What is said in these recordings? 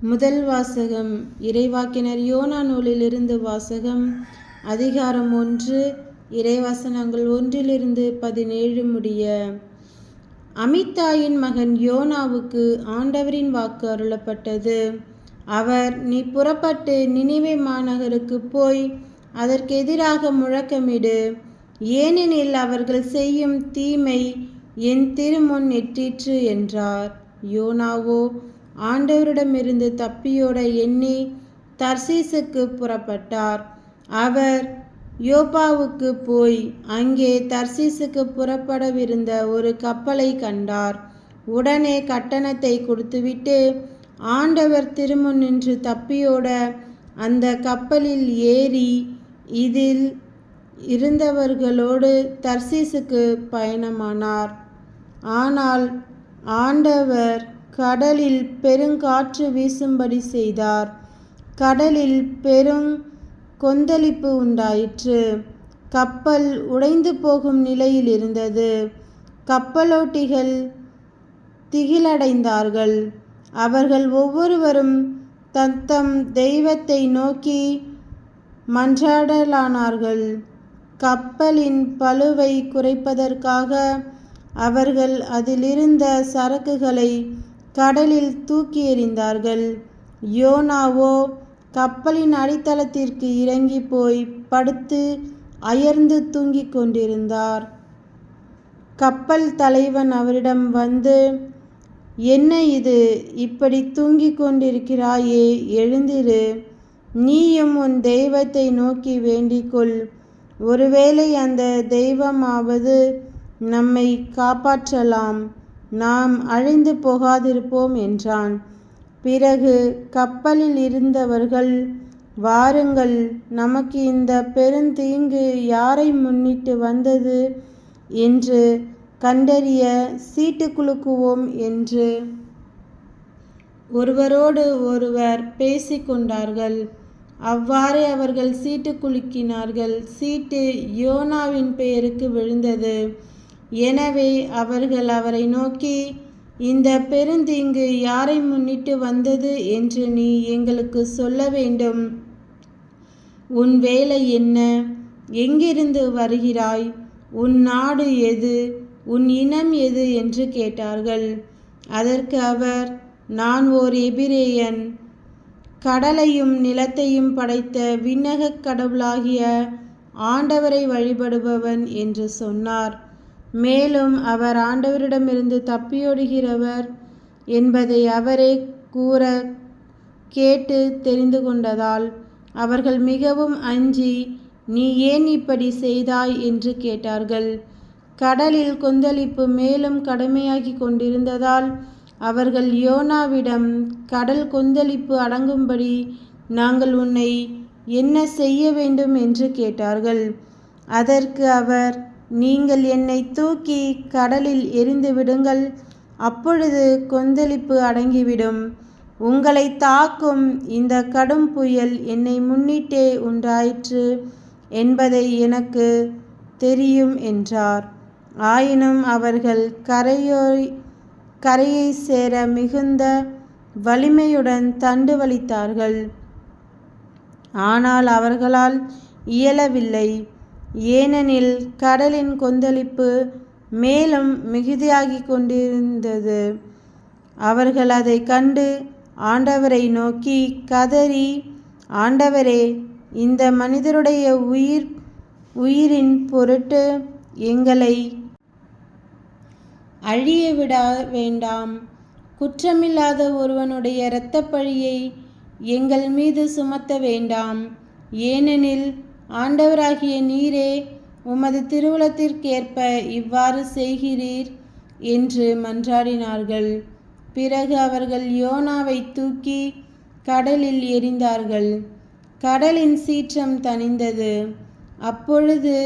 முதல் வாசகம் இறைவாக்கினர் யோனா நூலிலிருந்து வாசகம் அதிகாரம் ஒன்று இறைவசனங்கள் ஒன்றிலிருந்து பதினேழு முடிய. அமித்தாயின் மகன் யோனாவுக்கு ஆண்டவரின் வாக்கு அருளப்பட்டது. அவர் நீ புறப்பட்டு நினைவே மாநகருக்கு போய் அதற்கு எதிராக முழக்கமிடு. ஏனெனில் அவர்கள் செய்யும் தீமை என் திருமுன் எட்டிற்று என்றார். யோனாவோ ஆண்டவரிடமிருந்து தப்பியோட எண்ணி தர்சீசுக்கு புறப்பட்டார். அவர் யோப்பாவுக்கு போய் அங்கே தர்சீசுக்கு புறப்படவிருந்த ஒரு கப்பலை கண்டார். உடனே கட்டணத்தை கொடுத்துவிட்டு ஆண்டவர் திருமுன் நின்று தப்பியோட அந்த கப்பலில் ஏறி இதில் இருந்தவர்களோடு தர்சீசுக்கு பயணமானார். ஆனால் ஆண்டவர் கடலில் பெருங்காற்று வீசும்படி செய்தார். கடலில் பெரும் கொந்தளிப்பு உண்டாயிற்று. கப்பல் உடைந்து போகும் நிலையில் இருந்தது. கப்பலோட்டிகள் திகிலடைந்தார்கள். அவர்கள் ஒவ்வொருவரும் தத்தம் தெய்வத்தை நோக்கி மன்றாடலானார்கள். கப்பலின் பளுவை குறைப்பதற்காக அவர்கள் அதிலிருந்த சரக்குகளை கடலில் தூக்கி எறிந்தார்கள். யோனாவோ கப்பலின் அடித்தளத்திற்கு இறங்கி போய் படுத்து அயர்ந்து தூங்கிக் கொண்டிருந்தார். கப்பல் தலைவன் அவரிடம் வந்து என்ன இது? இப்படி தூங்கிக் கொண்டிருக்கிறாயே எழுந்திரு. நீயும் உன் தெய்வத்தை நோக்கி வேண்டிக்கொள் ஒருவேளை அந்த தெய்வமாவது நம்மை காப்பாற்றலாம். நாம் அழிந்து போகாதிருப்போம் என்றான். பிறகு கப்பலில் இருந்தவர்கள் வாருங்கள் நமக்கு இந்த பெருந்தீங்கு யாரை முன்னிட்டு வந்தது? என்று கண்டறிய சீட்டு குலுக்குவோம் என்று ஒருவரோடு ஒருவர் பேசிக்கொண்டார்கள் அவ்வாறே அவர்கள் சீட்டு குலுக்கினார்கள். சீட்டு யோனாவின் பெயருக்கு விழுந்தது. எனவே அவர்கள் அவரை நோக்கி இந்த பெருந்தீங்கு யாரை முன்னிட்டு வந்தது என்று நீ எங்களுக்கு சொல்ல வேண்டும். உன் வேலை என்ன? எங்கிருந்து வருகிறாய்? உன் நாடு எது? உன் இனம் எது? என்று கேட்டார்கள். அதற்கு அவர் நான் ஓர் எபிரேயன். கடலையும் நிலத்தையும் படைத்த விண்ணகக் கடவுளாகிய ஆண்டவரை வழிபடுபவன் என்று சொன்னார். மேலும் அவர் ஆண்டவரிடமிருந்து தப்பியோடுகிறவர் என்பதை அவரே கூற கேட்டு தெரிந்து கொண்டதால் அவர்கள் மிகவும் அஞ்சி நீ ஏன் இப்படி செய்தாய்? என்று கேட்டார்கள். கடலில் கொந்தளிப்பு மேலும் கடுமையாகி கொண்டிருந்ததால் அவர்கள் யோனாவிடம் கடல் கொந்தளிப்பு அடங்கும்படி நாங்கள் உன்னை என்ன செய்ய வேண்டும்? என்று கேட்டார்கள். அதற்கு அவர் நீங்கள் என்னை தூக்கி கடலில் எரிந்து விடுங்கள். அப்பொழுது கொந்தளிப்பு அடங்கிவிடும். உங்களை தாக்கும் இந்த கடும் புயல் என்னை முன்னிட்டே உண்டாயிற்று என்பதை எனக்கு தெரியும் என்றார். ஆயினும் அவர்கள் கரையோய் கரையை சேர மிகுந்த வலிமையுடன் தண்டு வலித்தார்கள். ஆனால் அவர்களால் இயலவில்லை. ஏனெனில் கடலின் கொந்தளிப்பு மேலும் மிகுதியாகி கொண்டிருந்தது. அவர்கள் அதை கண்டு ஆண்டவரை நோக்கி கதறி ஆண்டவரே இந்த மனிதருடைய உயிர் உயிரின் பொருட்டு எங்களை அழிய விட வேண்டாம். குற்றமில்லாத ஒருவனுடைய இரத்தப்பழியை எங்கள் மீது சுமத்த வேண்டாம். ஏனெனில் ஆண்டவராகிய நீரே உமது திருவுளத்திற்கேற்ப இவ்வாறு செய்கிறீர் என்று மன்றாடினார்கள். பிறகு அவர்கள் யோனாவை தூக்கி கடலில் எரிந்தார்கள் கடலின் சீற்றம் தணிந்தது. அப்பொழுது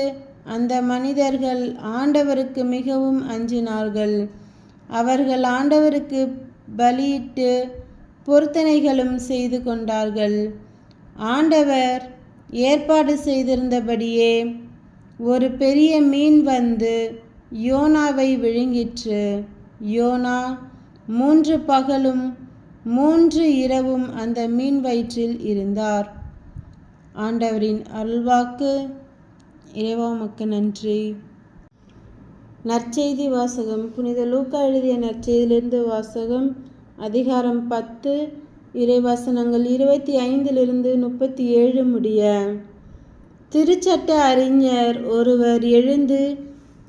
அந்த மனிதர்கள் ஆண்டவருக்கு மிகவும் அஞ்சினார்கள். அவர்கள் ஆண்டவருக்கு பலியிட்டு பொருத்தனைகளும் செய்து கொண்டார்கள். ஆண்டவர் ஏற்பாடு செய்திருந்தபடியே ஒரு பெரிய மீன் வந்து யோனாவை விழுங்கிற்று. யோனா மூன்று பகலும் மூன்று இரவும் அந்த மீன் வயிற்றில் இருந்தார். ஆண்டவரின் அல்வாக்கு இறைவாமுக்கு நன்றி. நற்செய்தி வாசகம் புனித லூக்கா எழுதிய நற்செய்தியிலிருந்து வாசகம் அதிகாரம் பத்து இறைவசனங்கள் இருபத்தி ஐந்திலிருந்து முப்பத்தி ஏழு முடிய. திருச்சட்ட அறிஞர் ஒருவர் எழுந்து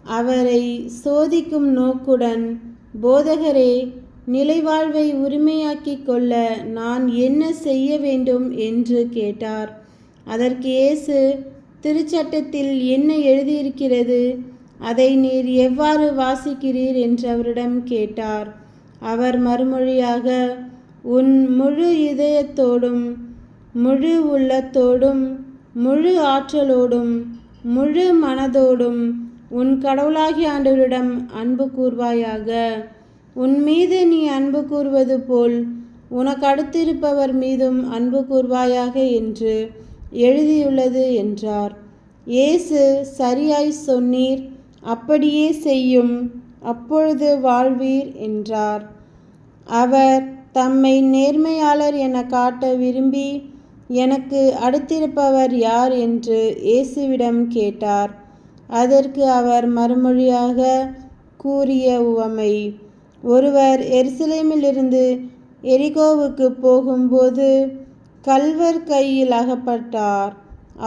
அவரை சோதிக்கும் நோக்குடன் போதகரே நிலைவாழ்வை உரிமையாக்கிக் கொள்ள நான் என்ன செய்ய வேண்டும்? என்று கேட்டார். அதற்கு இயேசு திருச்சட்டத்தில் என்ன எழுதியிருக்கிறது? அதை நீர் எவ்வாறு வாசிக்கிறீர்? என்று அவரிடம் கேட்டார். அவர் மறுமொழியாக உன் முழு இதயத்தோடும் முழு உள்ளத்தோடும் முழு ஆற்றலோடும் முழு மனதோடும் உன் கடவுளாகிய ஆண்டவரிடம் அன்பு கூர்வாயாக. உன் மீது நீ அன்பு கூறுவது போல் உனக்கு அடுத்திருப்பவர் மீதும் அன்பு கூர்வாயாக என்று எழுதியுள்ளது என்றார். இயேசு சரியாய் சொன்னீர் அப்படியே செய்யும் அப்பொழுது வாழ்வீர் என்றார். அவர் தம்மை நேர்மையாளர் என காட்ட விரும்பி எனக்கு அடுத்திருப்பவர் யார் என்று இயேசுவிடம் கேட்டார். அதற்கு அவர் மறுமொழியாக கூறிய உவமை ஒருவர் எருசலேமிலிருந்து எரிகோவுக்கு போகும்போது கல்வர் கையில் அகப்பட்டார்.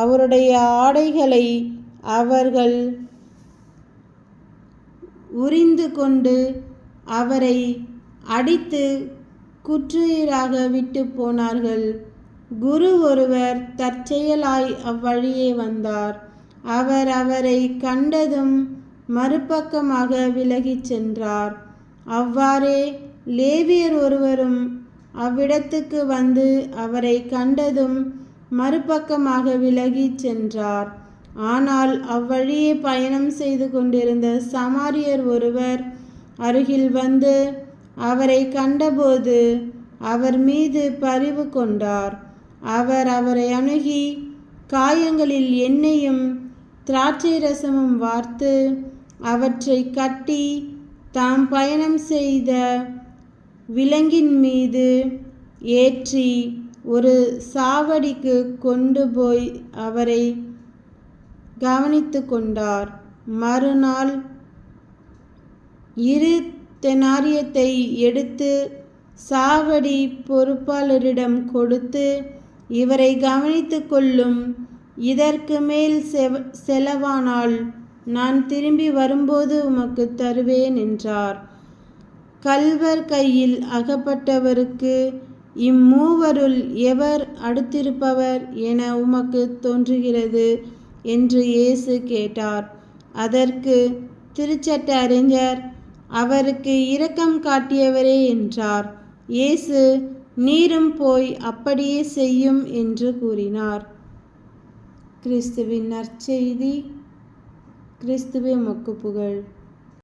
அவருடைய ஆடைகளை அவர்கள் உரிந்து கொண்டு அவரை அடித்து குற்றுயிராக விட்டு போனார்கள். குரு ஒருவர் தற்செயலாய் அவ்வழியே வந்தார். அவர் அவரை கண்டதும் மறுபக்கமாக விலகிச் சென்றார். அவ்வாறே லேவியர் ஒருவரும் அவ்விடத்துக்கு வந்து அவரை கண்டதும் மறுபக்கமாக விலகிச் சென்றார். ஆனால் அவ்வழியே பயணம் செய்து கொண்டிருந்த சமாரியர் ஒருவர் அருகில் வந்து அவரை கண்டபோது அவர் மீது பரிவு கொண்டார். அவர் அவரை அணுகி காயங்களில் எண்ணெயும் திராட்சை ரசமும் வார்த்து அவற்றை கட்டி தாம் பயணம் செய்த விலங்கின் மீது ஏற்றி ஒரு சாவடிக்கு கொண்டு போய் அவரை கவனித்து கொண்டார். மறுநாள் இரு தெனாரியத்தை எடுத்து சாவடி பொறுப்பாளரிடம் கொடுத்து இவரை கவனித்து கொள்ளும். இதற்கு மேல் செலவானால் நான் திரும்பி வரும்போது உமக்கு தருவேன் என்றார். கல்வர் கையில் அகப்பட்டவருக்கு இம்மூவருள் எவர் அடுத்திருப்பவர் என உமக்கு தோன்றுகிறது என்று இயேசு கேட்டார். அதற்கு திருச்சட்ட அறிஞர் அவருக்கு இரக்கம் காட்டியவரே என்றார். இயேசு நீரும் போய் அப்படியே செய்யும் என்று கூறினார். கிறிஸ்துவின் நற்செய்தி கிறிஸ்துவே மொக்கு புகழ்